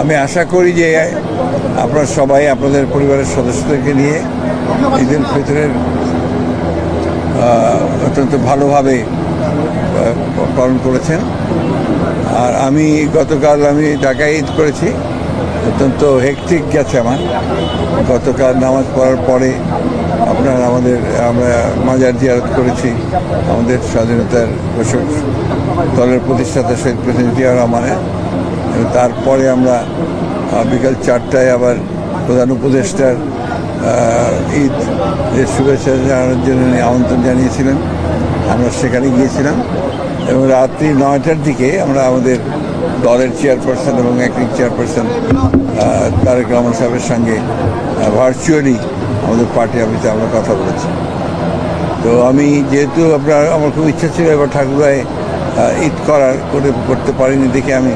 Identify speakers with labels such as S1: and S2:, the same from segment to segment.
S1: আমি আশা করি যে আপনারা সবাই, আপনাদের পরিবারের সদস্যদেরকে নিয়ে ঈদ উল ফিতরের অত্যন্ত ভালোভাবে পালন করেছেন। আর আমি গতকাল আমি ঢাকায় ঈদ করেছি। অত্যন্ত হেকটিক গেছে আমার। গতকাল নামাজ পড়ার পরে আপনার আমাদের, আমরা মাজার জিয়ারত করেছি। আমাদের স্বাধীনতার দলের প্রতিষ্ঠাতা শহীদ প্রেসিডেন্ট জিয়া রহমানের। তারপরে আমরা বিকাল চারটায় আবার প্রধান উপদেষ্টার ঈদ এর শুভেচ্ছা জানানোর জন্য আমন্ত্রণ জানিয়েছিলেন। আমরা সেখানে গিয়েছিলাম এবং রাত্রি নয়টার দিকে আমরা আমাদের দলের চেয়ারপারসন এবং অ্যাক্টিং চেয়ারপারসন তারেক রহমান সাহেবের সঙ্গে ভার্চুয়ালি আমাদের পার্টি অফিসে আমরা কথা বলেছি। তো আমি যেহেতু আপনার, আমার খুব ইচ্ছা ছিল এবার ঠাকুরায় ঈদ করার করে করতে পারিনি দেখে আমি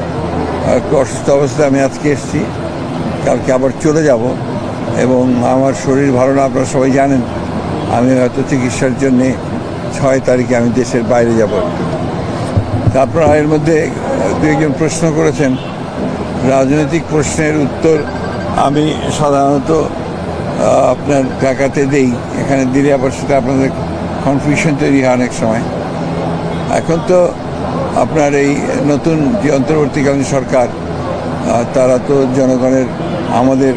S1: অসুস্থ অবস্থায় আমি আজকে এসেছি। কালকে আবার চলে যাব এবং আমার শরীর ভালো না, আপনারা সবাই জানেন। আমি হয়তো চিকিৎসার জন্যে ছয় তারিখে আমি দেশের বাইরে যাব। আপনারা এর মধ্যে দু একজন প্রশ্ন করেছেন। রাজনৈতিক প্রশ্নের উত্তর আমি সাধারণত আপনার ঢাকাতে দেই। এখানে দিলে আবার সেটা আপনাদের কনফিউশন তৈরি হয় অনেক সময়। এখন তো আপনার এই নতুন যে অন্তর্বর্তীকালীন সরকার তারা তো জনগণের আমাদের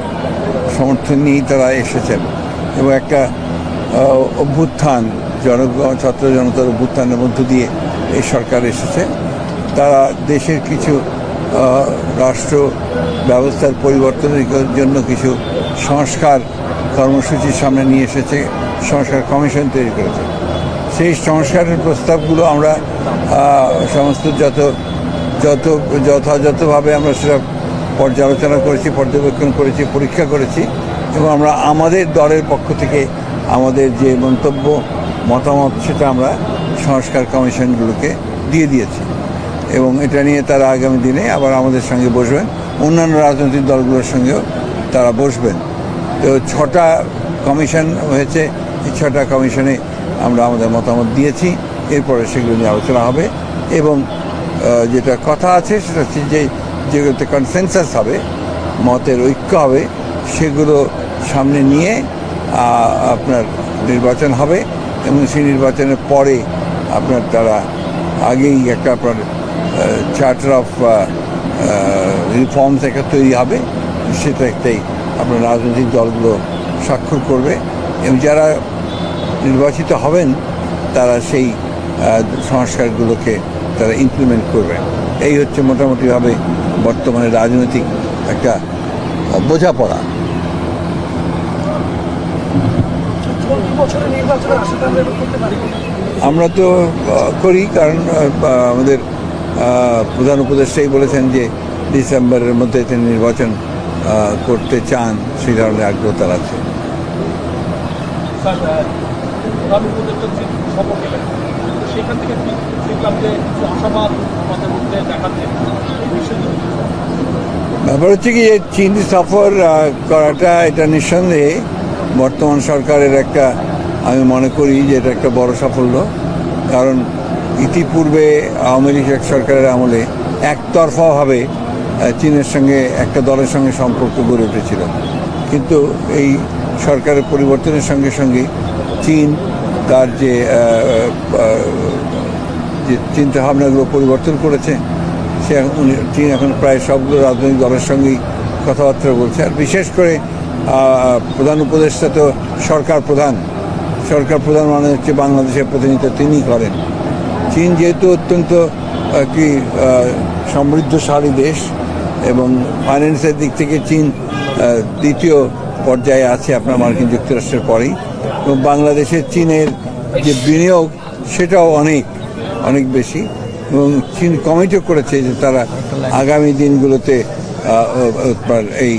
S1: সমর্থন নিয়েই তারা এসেছেন এবং একটা অভ্যুত্থান, জনগণ, ছাত্র জনতার অভ্যুত্থানের মধ্য দিয়ে এই সরকার এসেছে। তারা দেশের কিছু রাষ্ট্র ব্যবস্থার পরিবর্তনের জন্য কিছু সংস্কার কর্মসূচির সামনে নিয়ে এসেছে, সংস্কার কমিশন তৈরি করেছে। সেই সংস্কারের প্রস্তাবগুলো আমরা সমস্ত যত যত, যথাযথভাবে আমরা সেটা পর্যালোচনা করেছি, পর্যবেক্ষণ করেছি, পরীক্ষা করেছি এবং আমরা আমাদের দলের পক্ষ থেকে আমাদের যে মন্তব্য, মতামত সেটা আমরা সংস্কার কমিশনগুলোকে দিয়ে দিয়েছি এবং এটা নিয়ে তারা আগামী দিনে আবার আমাদের সঙ্গে বসবেন। অন্যান্য রাজনৈতিক দলগুলোর সঙ্গেও তারা বসবেন। তো ছটা কমিশন হয়েছে, এই ছটা কমিশনে আমরা আমাদের মতামত দিয়েছি, এরপরে সেগুলো নিয়ে আলোচনা হবে এবং যেটা কথা আছে সেটা হচ্ছে যে যেগুলোতে কনসেনসাস হবে, মতের ঐক্য হবে, সেগুলো সামনে নিয়ে আপনার নির্বাচন হবে এবং সেই নির্বাচনের পরে আপনার তারা আগেই একটা আপনার চার্টার অফ রিফর্মস একটা তৈরি হবে সেটা একটাই আপনার রাজনৈতিক দলগুলো স্বাক্ষর করবে এবং যারা নির্বাচিত হবেন, তারা সেই সংস্কারগুলোকে তারা ইমপ্লিমেন্ট করবেন। এই হচ্ছে মোটামুটিভাবে বর্তমানে রাজনৈতিক একটা বোঝাপড়া।
S2: আমরা
S1: তো করি, কারণ আমাদের প্রধান উপদেষ্টাই বলেছেন যে ডিসেম্বরের মধ্যে তিনি নির্বাচন করতে চান, সেই ধরনের আগ্রহ তার আছে।
S2: প্রধান উপদেষ্টা যে সফর গেলেন। তো সেখান থেকে দেখলাম যে কিছু আশাবাদ আমাদের মধ্যে দেখাচ্ছে
S1: ব্যাপার হচ্ছে কি যে চীন সফর করাটা এটা নিঃসন্দেহে বর্তমান সরকারের একটা, আমি মনে করি যে এটা একটা বড় সাফল্য। কারণ ইতিপূর্বে আওয়ামী লীগ সরকারের আমলে একতরফাভাবে চীনের সঙ্গে একটা দলের সঙ্গে সম্পর্ক গড়ে উঠেছিল। কিন্তু এই সরকারের পরিবর্তনের সঙ্গে সঙ্গে চীন তার যে যে চিন্তাভাবনাগুলো পরিবর্তন করেছে, সে উনি- চীন এখন প্রায় সবগুলো রাজনৈতিক দলের সঙ্গেই কথাবার্তা বলছে। আর বিশেষ করে প্রধান উপদেষ্টা তো সরকার প্রধান। সরকার প্রধান মানে হচ্ছে বাংলাদেশের প্রতিনিধিত্ব তিনিই করেন। চীন যেহেতু অত্যন্ত কি সমৃদ্ধশালী দেশ এবং ফাইন্যান্সের দিক থেকে চীন দ্বিতীয় পর্যায়ে আছে আপনার মার্কিন যুক্তরাষ্ট্রের পরেই। এবং বাংলাদেশের চীনের যে বিনিয়োগ, সেটাও অনেক অনেক বেশি। এবং চীন কমিটও করেছে যে তারা আগামী দিনগুলোতে এই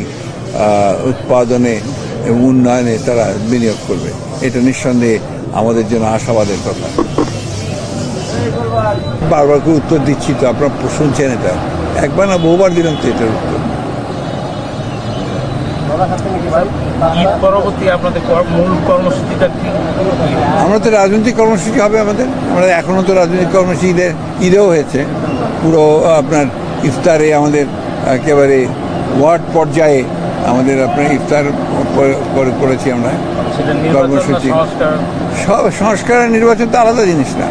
S1: উৎপাদনে এবং উন্নয়নে তারা বিনিয়োগ করবে। এটা নিঃসন্দেহে আমাদের জন্য আশাবাদের কথা। বারবার করে উত্তর দিচ্ছি তো আপনারা শুনছেন এটা। একবার না বহুবার দিলাম তো এটার উত্তর।
S3: ঈদ পরবর্তী আপনাদের মূল কর্মসূচিটা কি?
S1: আমরা তো রাজনৈতিক কর্মসূচি হবে আমাদের। আমরা এখনও তো রাজনৈতিক কর্মসূচি ঈদের ঈদেও হয়েছে। পুরো আপনার ইফতারে আমাদের একেবারে ওয়ার্ড পর্যায়ে আমাদের আপনার ইফতার করে- করে- করেছি আমরা। কর্মসূচি। সব সংস্কার আর নির্বাচন তো আলাদা জিনিস না।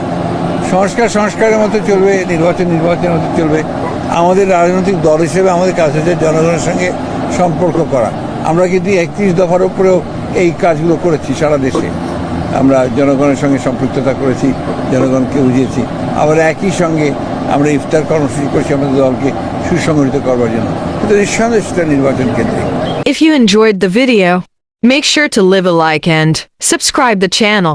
S1: সংস্কার সংস্কারের মতো চলবে নির্বাচন নির্বাচনের মতো চলবে। আমাদের রাজনৈতিক দল হিসেবে আমাদের কাজ হচ্ছে জনগণের সঙ্গে সম্পর্ক করা। আমরা কিন্তু একত্রিশ দফার উপরেও এই কাজগুলো করেছি সারা দেশে। আমরা জনগণের সঙ্গে সম্পৃক্ততা করেছি জনগণকে বুঝিয়েছি। আবার একই সঙ্গে আমরা ইফতার কর্মসূচি করেছি আমাদের দলকে সুসংগঠিত করবার জন্য। কিন্তু নিঃসন্দেহে সেটা নির্বাচন কেন্দ্রিক।
S4: If you enjoyed the video, make sure to leave a like and subscribe the channel.